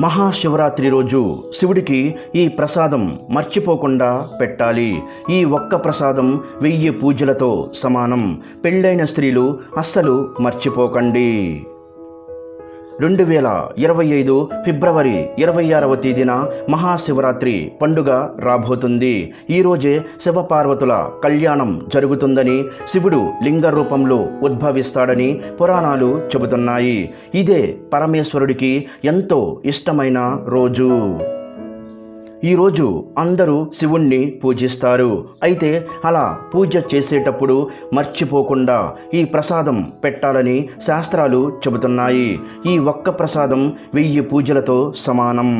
మహాశివరాత్రి రోజు శివుడికి ఈ ప్రసాదం మర్చిపోకుండా పెట్టాలి. ఈ ఒక్క ప్రసాదం వెయ్యి పూజలతో సమానం. పెళ్ళైన స్త్రీలు అస్సలు మర్చిపోకండి. రెండు వేల ఇరవై ఐదు ఫిబ్రవరి ఇరవై ఆరవ తేదీన మహాశివరాత్రి పండుగ రాబోతుంది. ఈరోజే శివపార్వతుల కళ్యాణం జరుగుతుందని శివుడు లింగ రూపంలో ఉద్భవిస్తాడని పురాణాలు చెబుతున్నాయి. ఇదే పరమేశ్వరుడికి ఎంతో ఇష్టమైన రోజు. ఈరోజు అందరూ శివుణ్ణి పూజిస్తారు. అయితే అలా పూజ చేసేటప్పుడు మర్చిపోకుండా ఈ ప్రసాదం పెట్టాలని శాస్త్రాలు చెబుతున్నాయి. ఈ ఒక్క ప్రసాదం వెయ్యి పూజలతో సమానం.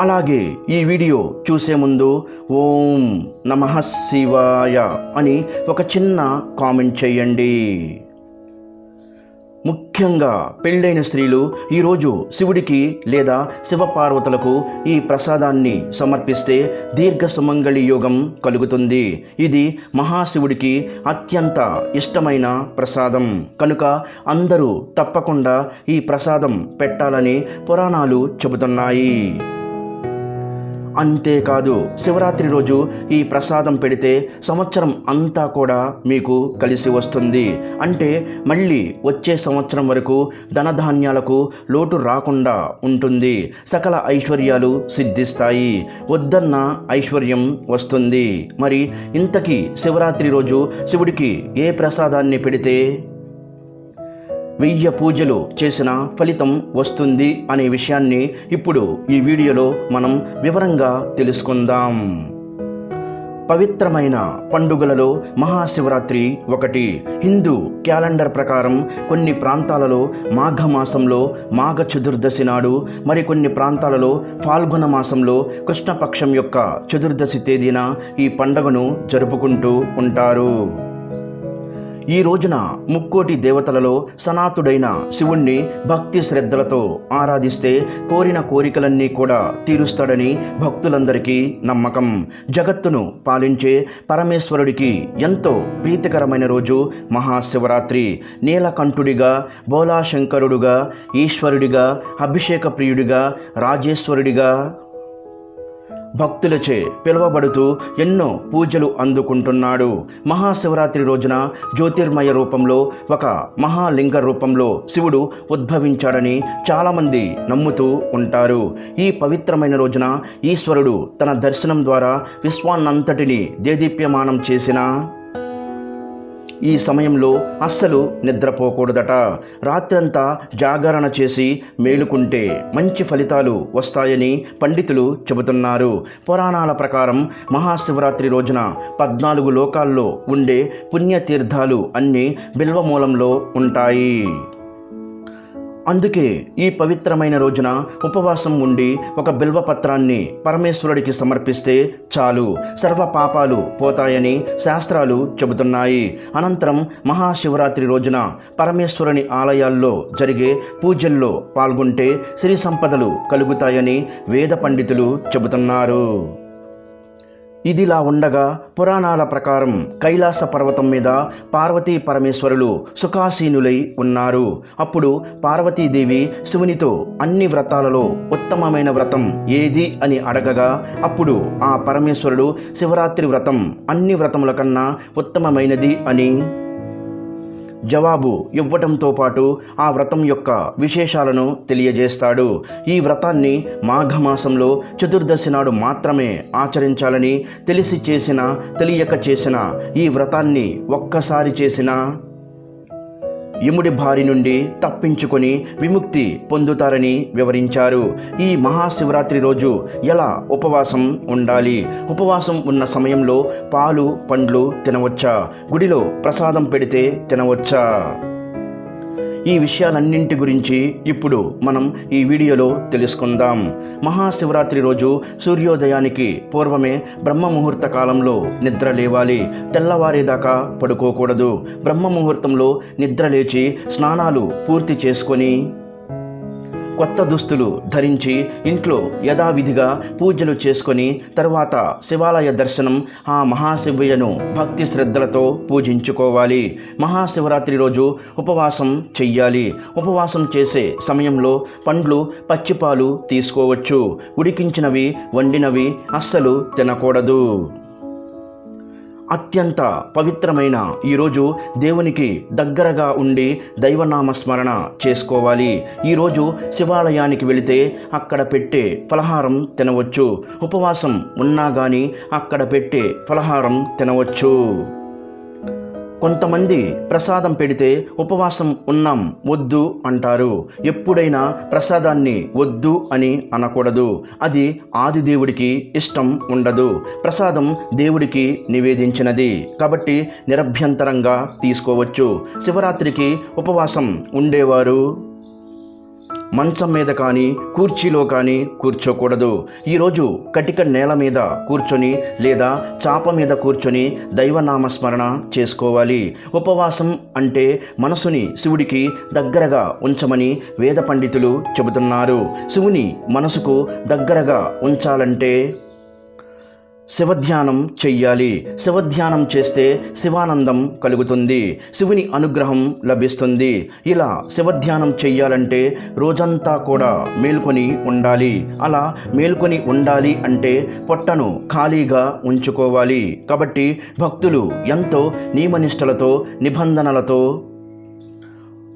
అలాగే ఈ వీడియో చూసే ముందు ఓం నమ శివాయ అని ఒక చిన్న కామెంట్ చేయండి. ముఖ్యంగా పెళ్ళైన స్త్రీలు ఈరోజు శివుడికి లేదా శివపార్వతులకు ఈ ప్రసాదాన్ని సమర్పిస్తే దీర్ఘ సుమంగళి యోగం కలుగుతుంది. ఇది మహాశివుడికి అత్యంత ఇష్టమైన ప్రసాదం. కనుక అందరూ తప్పకుండా ఈ ప్రసాదం పెట్టాలని పురాణాలు చెబుతున్నాయి. అంతేకాదు శివరాత్రి రోజు ఈ ప్రసాదం పెడితే సంవత్సరం అంతా కూడా మీకు కలిసి వస్తుంది. అంటే మళ్ళీ వచ్చే సంవత్సరం వరకు ధనధాన్యాలకు లోటు రాకుండా ఉంటుంది. సకల ఐశ్వర్యాలు సిద్ధిస్తాయి. వద్దన్న ఐశ్వర్యం వస్తుంది. మరి ఇంతకీ శివరాత్రి రోజు శివుడికి ఏ ప్రసాదాన్ని పెడితే వెయ్యి పూజలు చేసిన ఫలితం వస్తుంది అనే విషయాన్ని ఇప్పుడు ఈ వీడియోలో మనం వివరంగా తెలుసుకుందాం. పవిత్రమైన పండుగలలో మహాశివరాత్రి ఒకటి. హిందూ క్యాలెండర్ ప్రకారం కొన్ని ప్రాంతాలలో మాఘమాసంలో మాఘ చతుర్దశి నాడు మరికొన్ని ప్రాంతాలలో ఫాల్గుణ మాసంలో కృష్ణపక్షం యొక్క చతుర్దశి తేదీన ఈ పండుగను జరుపుకుంటూ ఉంటారు. ఈ రోజున ముక్కోటి దేవతలలో సనాతుడైన శివుణ్ణి భక్తి శ్రద్ధలతో ఆరాధిస్తే కోరిన కోరికలన్నీ కూడా తీరుస్తాడని భక్తులందరికీ నమ్మకం. జగత్తును పాలించే పరమేశ్వరుడికి ఎంతో ప్రీతికరమైన రోజు మహాశివరాత్రి. నీలకంఠుడిగా బోలాశంకరుడుగా ఈశ్వరుడిగా అభిషేక ప్రియుడిగా రాజేశ్వరుడిగా భక్తులచే పిలువబడుతూ ఎన్నో పూజలు అందుకుంటున్నాడు. మహాశివరాత్రి రోజున జ్యోతిర్మయ రూపంలో ఒక మహాలింగ రూపంలో శివుడు ఉద్భవించాడని చాలామంది నమ్ముతూ ఉంటారు. ఈ పవిత్రమైన రోజున ఈశ్వరుడు తన దర్శనం ద్వారా విశ్వాన్నంతటిని దేదీప్యమానం చేసిన ఈ సమయంలో అస్సలు నిద్రపోకూడదట. రాత్రంతా జాగరణ చేసి మేలుకుంటే మంచి ఫలితాలు వస్తాయని పండితులు చెబుతున్నారు. పురాణాల ప్రకారం మహాశివరాత్రి రోజున పద్నాలుగు లోకాల్లో ఉండే పుణ్యతీర్థాలు అన్నీ బిల్వమూలంలో ఉంటాయి. అందుకే ఈ పవిత్రమైన రోజున ఉపవాసం ఉండి ఒక బిల్వపత్రాన్ని పరమేశ్వరుడికి సమర్పిస్తే చాలు. సర్వ పాపాలు పోతాయని శాస్త్రాలు చెబుతున్నాయి. అనంతరం మహాశివరాత్రి రోజున పరమేశ్వరుని ఆలయాల్లో జరిగే పూజల్లో పాల్గొంటే సిరి సంపదలు కలుగుతాయని వేద పండితులు చెబుతున్నారు. ఇదిలా ఉండగా పురాణాల ప్రకారం కైలాస పర్వతం మీద పార్వతీ పరమేశ్వరులు సుఖాసీనులై ఉన్నారు. అప్పుడు పార్వతీదేవి శివునితో అన్ని వ్రతాలలో ఉత్తమమైన వ్రతం ఏది అని అడగగా అప్పుడు ఆ పరమేశ్వరుడు శివరాత్రి వ్రతం అన్ని వ్రతముల కన్నా ఉత్తమమైనది అని జవాబు ఇవ్వటంతో పాటు ఆ వ్రతం యొక్క విశేషాలను తెలియజేస్తాడు. ఈ వ్రతాన్ని మాఘమాసంలో చతుర్దశి నాడు మాత్రమే ఆచరించాలని తెలిసి చేసిన తెలియక చేసిన ఈ వ్రతాన్ని ఒక్కసారి చేసిన యముడి బారి నుండి తప్పించుకొని విముక్తి పొందుతారని వివరించారు. ఈ మహాశివరాత్రి రోజు ఎలా ఉపవాసం ఉండాలి? ఉపవాసం ఉన్న సమయంలో పాలు పండ్లు తినవచ్చా? గుడిలో ప్రసాదం పెడితే తినవచ్చా? ఈ విషయాలన్నింటి గురించి ఇప్పుడు మనం ఈ వీడియోలో తెలుసుకుందాం. మహాశివరాత్రి రోజు సూర్యోదయానికి పూర్వమే బ్రహ్మ ముహూర్త కాలంలో నిద్ర లేవాలి. తెల్లవారేదాకా పడుకోకూడదు. బ్రహ్మ ముహూర్తంలో నిద్ర లేచి స్నానాలు పూర్తి చేసుకొని కొత్త దుస్తులు ధరించి ఇంట్లో యథావిధిగా పూజలు చేసుకొని తర్వాత శివాలయ దర్శనం ఆ మహాశివయ్యను భక్తి శ్రద్ధలతో పూజించుకోవాలి. మహాశివరాత్రి రోజు ఉపవాసం చెయ్యాలి. ఉపవాసం చేసే సమయంలో పండ్లు పచ్చిపాలు తీసుకోవచ్చు. ఉడికించినవి వండినవి అస్సలు తినకూడదు. అత్యంత పవిత్రమైన ఈరోజు దేవునికి దగ్గరగా ఉండి దైవనామ స్మరణ చేసుకోవాలి. ఈరోజు శివాలయానికి వెళితే అక్కడ పెట్టే ఫలహారం తినవచ్చు. ఉపవాసం ఉన్నా కానీ అక్కడ పెట్టే ఫలహారం తినవచ్చు. కొంతమంది ప్రసాదం పెడితే ఉపవాసం ఉన్నాం వద్దు అంటారు. ఎప్పుడైనా ప్రసాదాన్ని వద్దు అని అనకూడదు. అది ఆది దేవుడికి ఇష్టం ఉండదు. ప్రసాదం దేవుడికి నివేదించినది. కాబట్టి నిరభ్యంతరంగా తీసుకోవచ్చు. శివరాత్రికి ఉపవాసం ఉండేవారు. మంచం మీద కానీ కుర్చీలో కానీ కూర్చోకూడదు. ఈరోజు కటిక నేల మీద కూర్చొని లేదా చాప మీద కూర్చొని దైవనామస్మరణ చేసుకోవాలి. ఉపవాసం అంటే మనసుని శివుడికి దగ్గరగా ఉంచమని వేద పండితులు చెబుతున్నారు. శివుని మనసుకు దగ్గరగా ఉంచాలంటే శివధ్యానం చెయ్యాలి. శివధ్యానం చేస్తే శివానందం కలుగుతుంది. శివుని అనుగ్రహం లభిస్తుంది. ఇలా శివధ్యానం చెయ్యాలంటే రోజంతా కూడా మేల్కొని ఉండాలి. అలా మేల్కొని ఉండాలి అంటే పొట్టను ఖాళీగా ఉంచుకోవాలి. కాబట్టి భక్తులు ఎంతో నియమనిష్టలతో నిబంధనలతో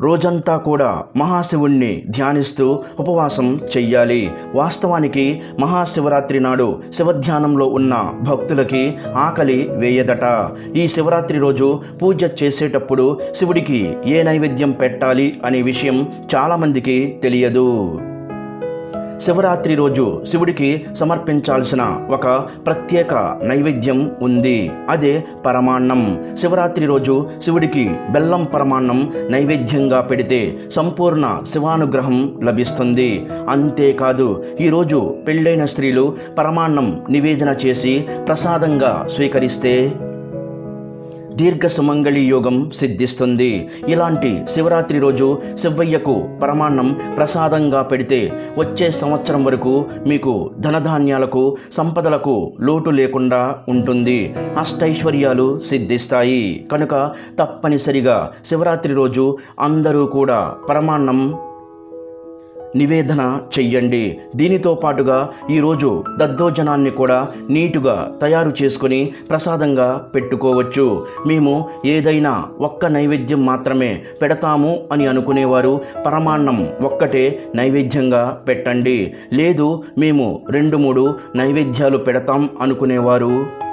రోజంతా కూడా మహాశివుణ్ణి ధ్యానిస్తూ ఉపవాసం చెయ్యాలి. వాస్తవానికి మహాశివరాత్రి నాడు శివధ్యానంలో ఉన్న భక్తులకి ఆకలి వేయదట. ఈ శివరాత్రి రోజు పూజ చేసేటప్పుడు శివుడికి ఏ నైవేద్యం పెట్టాలి అనే విషయం చాలామందికి తెలియదు. శివరాత్రి రోజు శివుడికి సమర్పించాల్సిన ఒక ప్రత్యేక నైవేద్యం ఉంది. అదే పరమాన్నం. శివరాత్రి రోజు శివుడికి బెల్లం పరమాన్నం నైవేద్యంగా పెడితే సంపూర్ణ శివానుగ్రహం లభిస్తుంది. అంతేకాదు ఈరోజు పెళ్ళైన స్త్రీలు పరమాన్నం నివేదన చేసి ప్రసాదంగా స్వీకరిస్తే దీర్ఘ సుమంగళి యోగం సిద్ధిస్తుంది. ఇలాంటి శివరాత్రి రోజు శివయ్యకు పరమాన్నం ప్రసాదంగా పెడితే వచ్చే సంవత్సరం వరకు మీకు ధనధాన్యాలకు సంపదలకు లోటు లేకుండా ఉంటుంది. అష్టైశ్వర్యాలు సిద్ధిస్తాయి. కనుక తప్పనిసరిగా శివరాత్రి రోజు అందరూ కూడా పరమాన్నం నివేదన చెయ్యండి. దీనితో పాటుగా ఈరోజు దద్దోజనాన్ని కూడా నీటుగా తయారు చేసుకొని ప్రసాదంగా పెట్టుకోవచ్చు. మేము ఏదైనా ఒక్క నైవేద్యం మాత్రమే పెడతాము అని అనుకునేవారు. పరమాన్నం ఒక్కటే నైవేద్యంగా పెట్టండి. లేదు మేము రెండు మూడు నైవేద్యాలు పెడతాం అనుకునేవారు.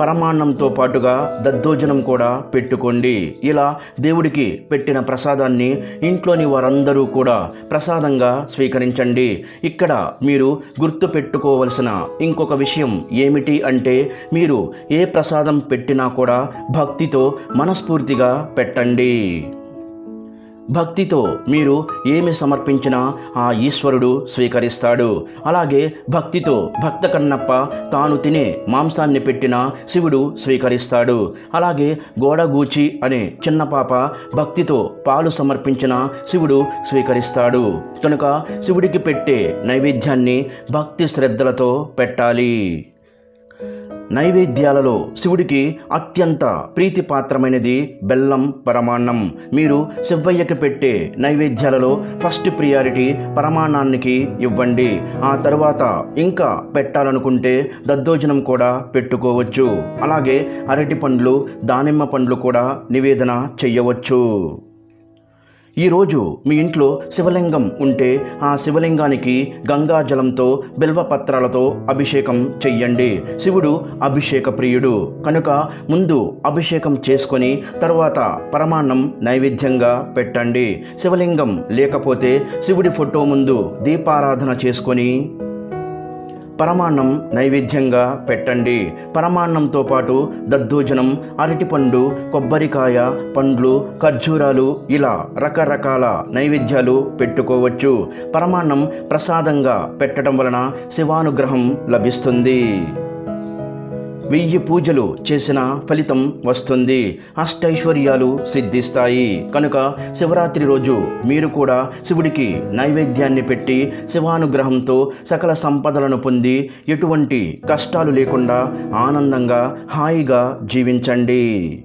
పరమాన్నంతో పాటుగా దద్దోజనం కూడా పెట్టుకోండి. ఇలా దేవుడికి పెట్టిన ప్రసాదాన్ని ఇంట్లోని వారందరూ కూడా ప్రసాదంగా స్వీకరించండి. ఇక్కడ మీరు గుర్తు పెట్టుకోవలసిన ఇంకొక విషయం ఏమిటి అంటే మీరు ఏ ప్రసాదం పెట్టినా కూడా భక్తితో మనస్ఫూర్తిగా పెట్టండి. భక్తితో మీరు ఏమి సమర్పించినా ఆ ఈశ్వరుడు స్వీకరిస్తాడు. అలాగే భక్తితో భక్త కన్నప్ప తాను తినే మాంసాన్ని పెట్టిన శివుడు స్వీకరిస్తాడు. అలాగే గోడగూచి అనే చిన్న పాప భక్తితో పాలు సమర్పించిన శివుడు స్వీకరిస్తాడు. కనుక శివుడికి పెట్టే నైవేద్యాన్ని భక్తి శ్రద్ధలతో పెట్టాలి. నైవేద్యాలలో శివుడికి అత్యంత ప్రీతిపాత్రమైనది బెల్లం పరమాన్నం. మీరు శివయ్యకి పెట్టే నైవేద్యాలలో ఫస్ట్ ప్రియారిటీ పరమాన్నానికి ఇవ్వండి. ఆ తర్వాత ఇంకా పెట్టాలనుకుంటే దద్దోజనం కూడా పెట్టుకోవచ్చు. అలాగే అరటి పండ్లు దానిమ్మ పండ్లు కూడా నివేదన చెయ్యవచ్చు ఈరోజు మీ ఇంట్లో శివలింగం ఉంటే ఆ శివలింగానికి గంగా జలంతో బిల్వపత్రాలతో అభిషేకం చెయ్యండి. శివుడు అభిషేక ప్రియుడు. కనుక ముందు అభిషేకం చేసుకొని తర్వాత పరమాన్నం నైవేద్యంగా పెట్టండి. శివలింగం లేకపోతే శివుడి ఫోటో ముందు దీపారాధన చేసుకొని పరమాన్నం నైవేద్యంగా పెట్టండి. పరమాన్నంతో పాటు దద్దోజనం అరటిపండు కొబ్బరికాయ పండ్లు ఖర్జూరాలు ఇలా రకరకాల నైవేద్యాలు పెట్టుకోవచ్చు. పరమాన్నం ప్రసాదంగా పెట్టడం వలన శివానుగ్రహం లభిస్తుంది. వెయ్యి పూజలు చేసిన ఫలితం వస్తుంది. అష్టైశ్వర్యాలు సిద్ధిస్తాయి. కనుక శివరాత్రి రోజు మీరు కూడా శివుడికి నైవేద్యాన్ని పెట్టి శివానుగ్రహంతో సకల సంపదలను పొంది ఎటువంటి కష్టాలు లేకుండా ఆనందంగా హాయిగా జీవించండి.